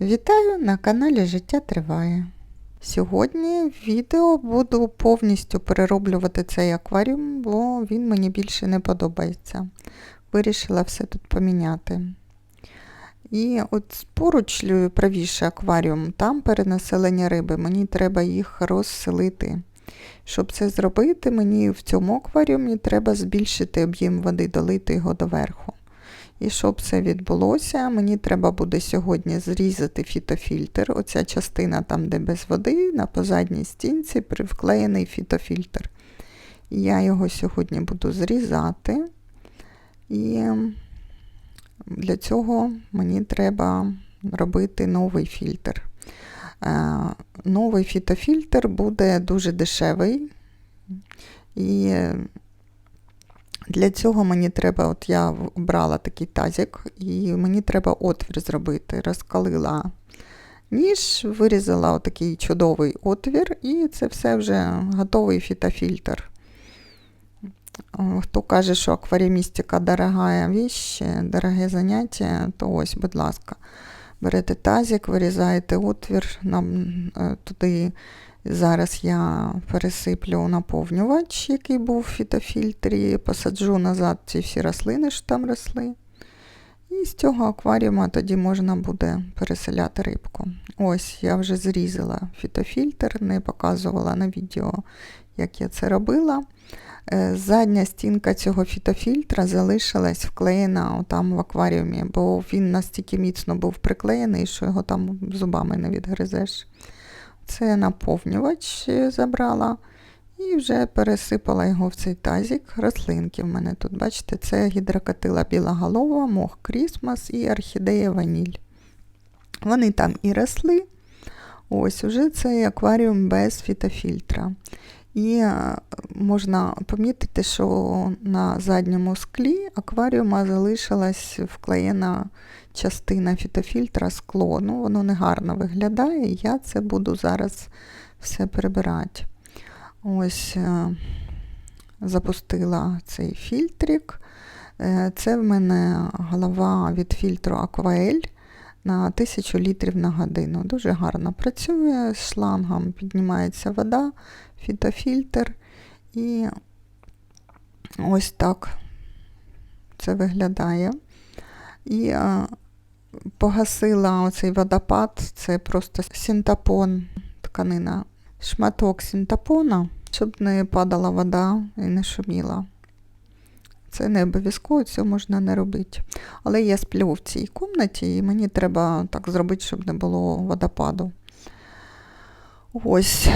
Вітаю на каналі Життя Триває. Сьогодні в відео буду повністю перероблювати цей акваріум, бо він мені більше не подобається. Вирішила все тут поміняти. І от поруч правіше акваріум, там перенаселення риби, мені треба їх розселити. Щоб це зробити, мені в цьому акваріумі треба збільшити об'єм води, долити його доверху. І щоб це відбулося, мені треба буде сьогодні зрізати фітофільтр. Оця частина там, де без води, на позадній стінці вклеєний фітофільтр. Я його сьогодні буду зрізати. І для цього мені треба робити новий фільтр. Е, новий фітофільтр буде дуже дешевий. І для цього мені треба, от я обрала такий тазик, і мені треба отвір зробити. Розкалила ніж, вирізала отакий чудовий отвір, і це все вже готовий фітофільтр. Хто каже, що акваріумістика дорога віч, дороге заняття, то ось, будь ласка, берете тазик, вирізаєте отвір, е, туди Зараз я пересиплю наповнювач, який був в фітофільтрі, посаджу назад ці всі рослини, що там росли. І з цього акваріума тоді можна буде переселяти рибку. Ось я вже зрізала фітофільтр, не показувала на відео, як я це робила. Е, задня стінка цього фітофільтра залишилась вклеєна там в акваріумі, бо він настільки міцно був приклеєний, що його там зубами не відгризеш. Це наповнювач забрала і вже пересипала його в цей тазик. Рослинки в мене тут, бачите, це гідрокатила білоголова, мох крісмас і орхідея ваніль. Вони там і росли. Ось уже цей акваріум без фітофільтра. І е, можна помітити, що на задньому склі акваріума залишилась вклеєна частина фітофільтра скло. Ну, Воно не гарно виглядає, я це буду зараз все прибирати. Ось е, запустила цей фільтрик. Е, це в мене голова від фільтру Акваель на 1000 літрів на годину. Дуже гарно працює, з шлангом піднімається вода, фітофільтр. І ось так це виглядає. І а, погасила оцей водопад, це просто синтапон, тканина, шматок синтапона, щоб не падала вода і не шуміла. Це не обов'язково, це можна не робити. Але я сплю в цій кімнаті, і мені треба так зробити, щоб не було водопаду. Ось.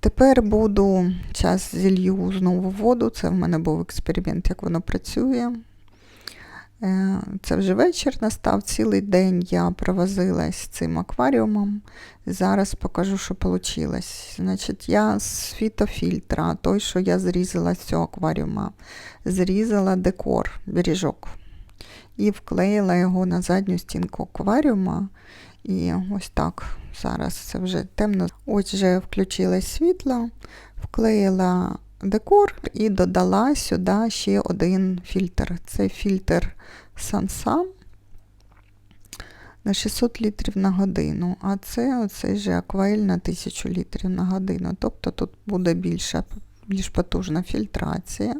Тепер буду час зілью знову воду. Це в мене був експеримент, як воно працює. Е, це вже вечір настав, цілий день я провозилась цим акваріумом. Зараз покажу, що вийшло. Значить, Я з фітофільтра, той, що я зрізала з цього акваріума, зрізала декор, бережок. І вклеїла його на задню стінку акваріума. І ось так. Зараз це вже темно. Ось вже включилось світло, вклеїла декор і додала сюди ще один фільтр. Це фільтр Sansan на 600 літрів на годину, а це оцей же акваель на 1000 літрів на годину. Тобто тут буде більша, більш потужна фільтрація.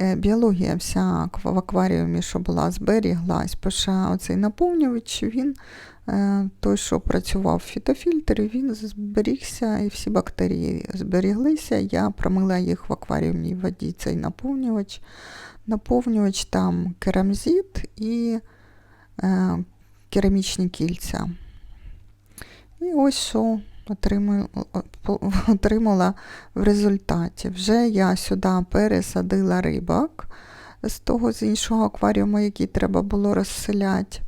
Е, біологія вся в акваріумі, що була, зберіглась, пише оцей наповнювач, він Е, той, що працював в фітофільтрі, він зберігся і всі бактерії зберіглися. Я промила їх в акваріумній воді, цей наповнювач. Наповнювач там керамзит і е, керамічні кільця. І ось що отримала в результаті. Вже я сюди пересадила рибок з того з іншого акваріуму, який треба було розселяти.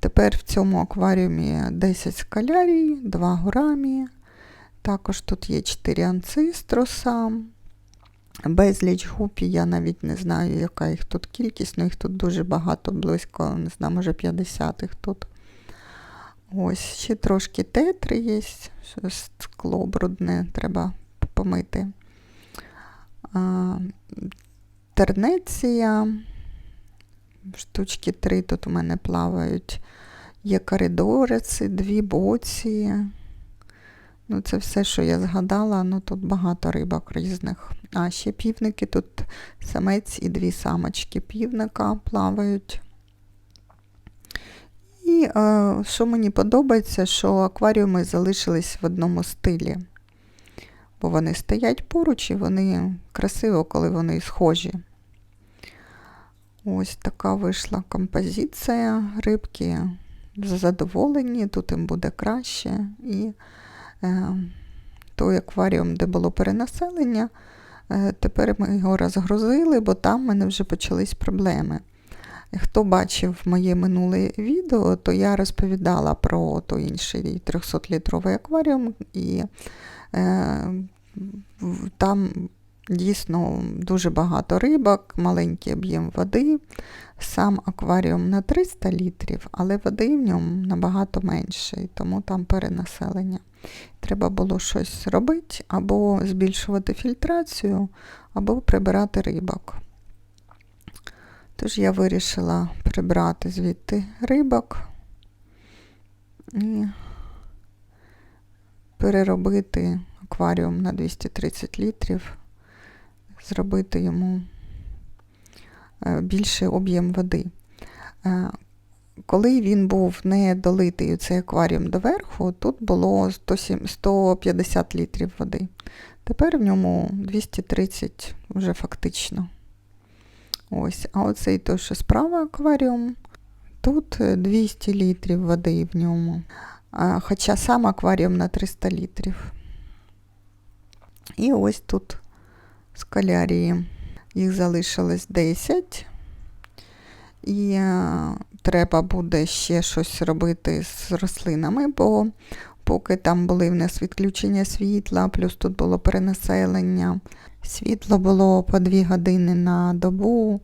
Тепер в цьому акваріумі 10 скалярій, 2 гурамі. Також тут є 4 анцистроса. Безліч гупі, я навіть не знаю, яка їх тут кількість, але їх тут дуже багато, близько, не знаю, може 50 їх тут. Ось, ще трошки тетри є, скло брудне, треба помити. А, тернеція штучки три тут у мене плавають. Є коридориці, дві боці. Ну, це все, що я згадала, ну тут багато рибок різних. А ще півники, тут самець і дві самочки півника плавають. І що мені подобається, що акваріуми залишились в одному стилі. Бо вони стоять поруч і вони красиво, коли вони схожі. Ось така вийшла композиція. Рибки задоволені, тут їм буде краще. І е, той акваріум, де було перенаселення, е, тепер ми його розгрузили, бо там в мене вже почались проблеми. Хто бачив моє минуле відео, то я розповідала про той інший 300-літровий акваріум, і е, там дійсно дуже багато рибок, маленький об'єм води. Сам акваріум на 300 літрів, але води в ньому набагато менше, і тому там перенаселення. Треба було щось робити, або збільшувати фільтрацію, або прибирати рибок. Тож я вирішила прибрати звідти рибок і переробити акваріум на 230 літрів, зробити йому е, більший об'єм води. Е, Коли він був не долитий у цей акваріум доверху, тут було 107 150 літрів води. Тепер в ньому 230 вже фактично. Ось, а оцей той, що справа акваріум, тут е, 200 літрів води в ньому. А, Хоча сам акваріум на 300 літрів. І ось тут скалярії. Їх залишилось 10. І е, треба буде ще щось робити з рослинами, бо поки там були в нас відключення світла, плюс тут було перенаселення. Світло було по 2 години на добу.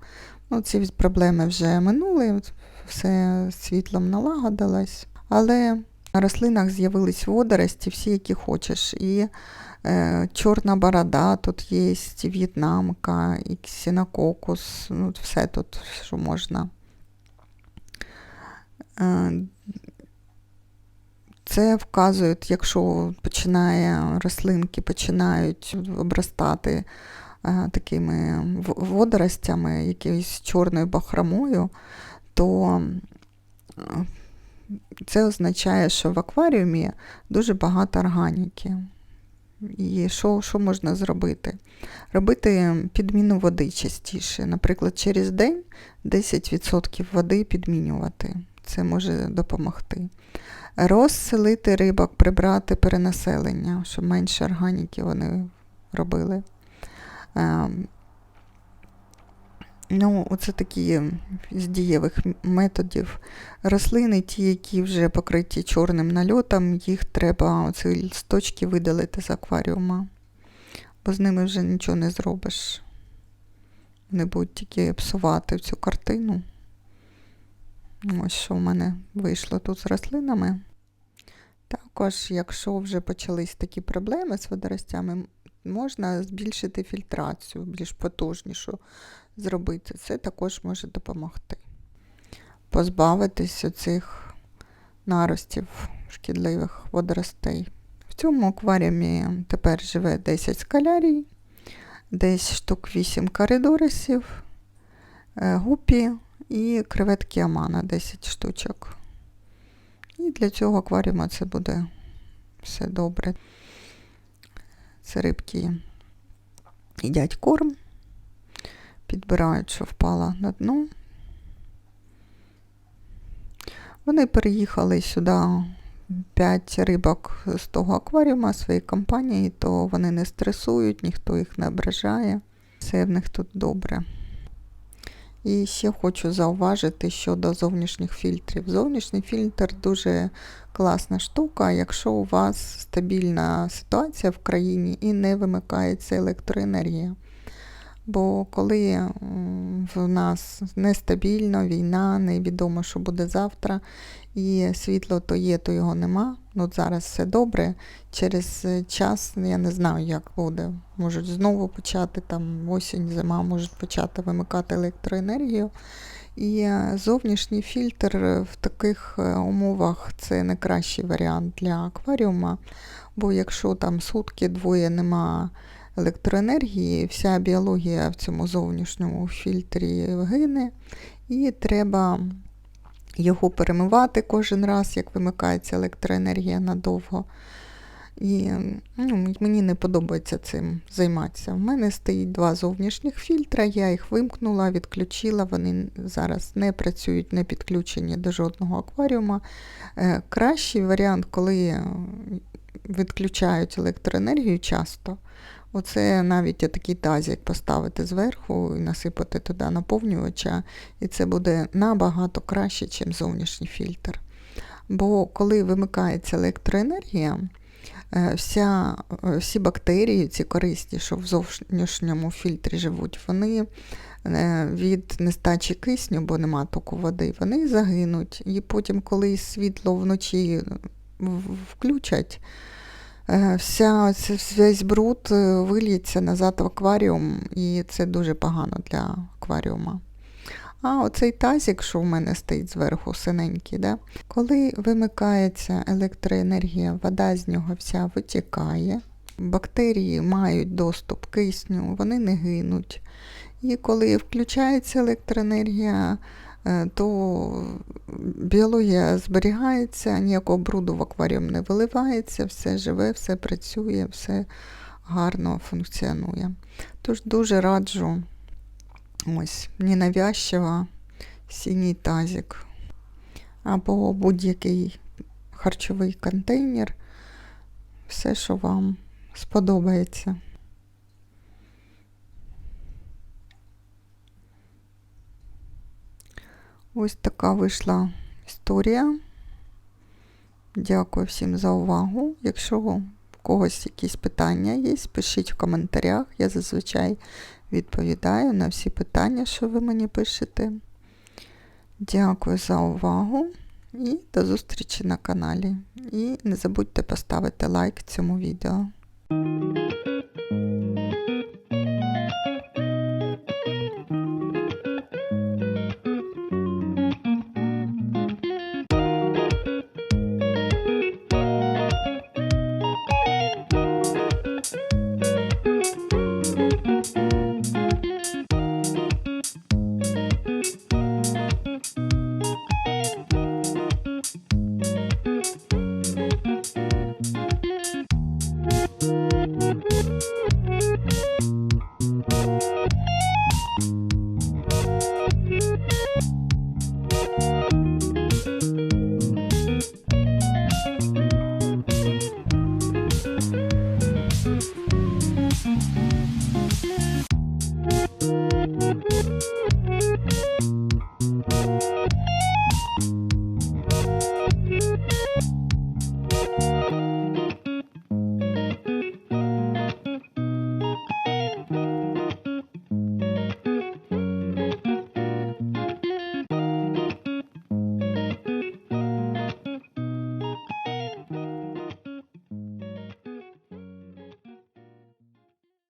Ну, ці проблеми вже минули, все світлом налагодилось. Але на рослинах з'явились водорості, всі, які хочеш. І е, чорна борода тут є, в'єтнамка, і ксінококус, ну, все тут, що можна. Е, це вказує, якщо починає рослинки починають обростати е, такими водоростями, якоюсь чорною бахромою, то е, це означає, що в акваріумі дуже багато органіки. І що, що можна зробити? Робити підміну води частіше. Наприклад, через день 10% води підмінювати. Це може допомогти. Розселити рибок, прибрати перенаселення, щоб менше органіки вони робили. Ем, Ну, оце такі з дієвих методів. Рослини, ті, які вже покриті чорним нальотом, їх треба оці листочки видалити з акваріума, бо з ними вже нічого не зробиш. Вони будуть тільки псувати цю картину. Ось що в мене вийшло тут з рослинами. Також, якщо вже почались такі проблеми з водоростями, можна збільшити фільтрацію, більш потужнішу зробити. Це також може допомогти. Позбавитись цих наростів шкідливих водоростей. В цьому акваріумі тепер живе 10 скалярій, десь штук 8 коридорисів, е, гупі і креветки амана 10 штучок. І для цього акваріума це буде все добре. Це рибки їдять корм, підбирають, що впала на дно. Вони переїхали сюди 5 рибок з того акваріума своєї компанії, то вони не стресують, ніхто їх не ображає. Все в них тут добре. І ще хочу зауважити щодо зовнішніх фільтрів. Зовнішній фільтр дуже класна штука, якщо у вас стабільна ситуація в країні і не вимикається електроенергія. Бо коли в нас нестабільно, війна, невідомо, що буде завтра, і світло то є, то його нема. Ну, зараз все добре. Через час я не знаю, як буде. Можуть знову почати там осінь, зима, можуть почати вимикати електроенергію. І е, зовнішній фільтр в таких е, умовах це не кращий варіант для акваріума, бо якщо там сутки двоє нема електроенергії, вся біологія в цьому зовнішньому фільтрі гине, і треба його перемивати кожен раз, як вимикається електроенергія надовго. І ну, мені не подобається цим займатися. У мене стоїть два зовнішніх фільтра, я їх вимкнула, відключила, вони зараз не працюють, не підключені до жодного акваріума. Е, Кращий варіант, коли відключають електроенергію часто. Оце навіть такий тазик поставити зверху і насипати туди наповнювача, і це буде набагато краще, ніж зовнішній фільтр. Бо коли вимикається електроенергія, е, вся, е, всі бактерії, ці корисні, що в зовнішньому фільтрі живуть, вони е, від нестачі кисню, бо нема току води, вони загинуть. І потім, коли світло вночі включать, Вся, весь бруд е, виліється назад в акваріум, і це дуже погано для акваріума. А оцей тазик, що в мене стоїть зверху, синенький, да? коли вимикається електроенергія, вода з нього вся витікає, бактерії мають доступ кисню, вони не гинуть. І коли включається електроенергія, е, то біологія зберігається, ніякого бруду в акваріум не виливається, все живе, все працює, все гарно функціонує. Тож дуже раджу ось ненавязчиво синій тазик або будь-який харчовий контейнер, все, що вам сподобається. Ось така вийшла історія. Дякую всім за увагу. Якщо у когось якісь питання є, пишіть в коментарях. Я зазвичай відповідаю на всі питання, що ви мені пишете. Дякую за увагу і до зустрічі на каналі. І не забудьте поставити лайк цьому відео.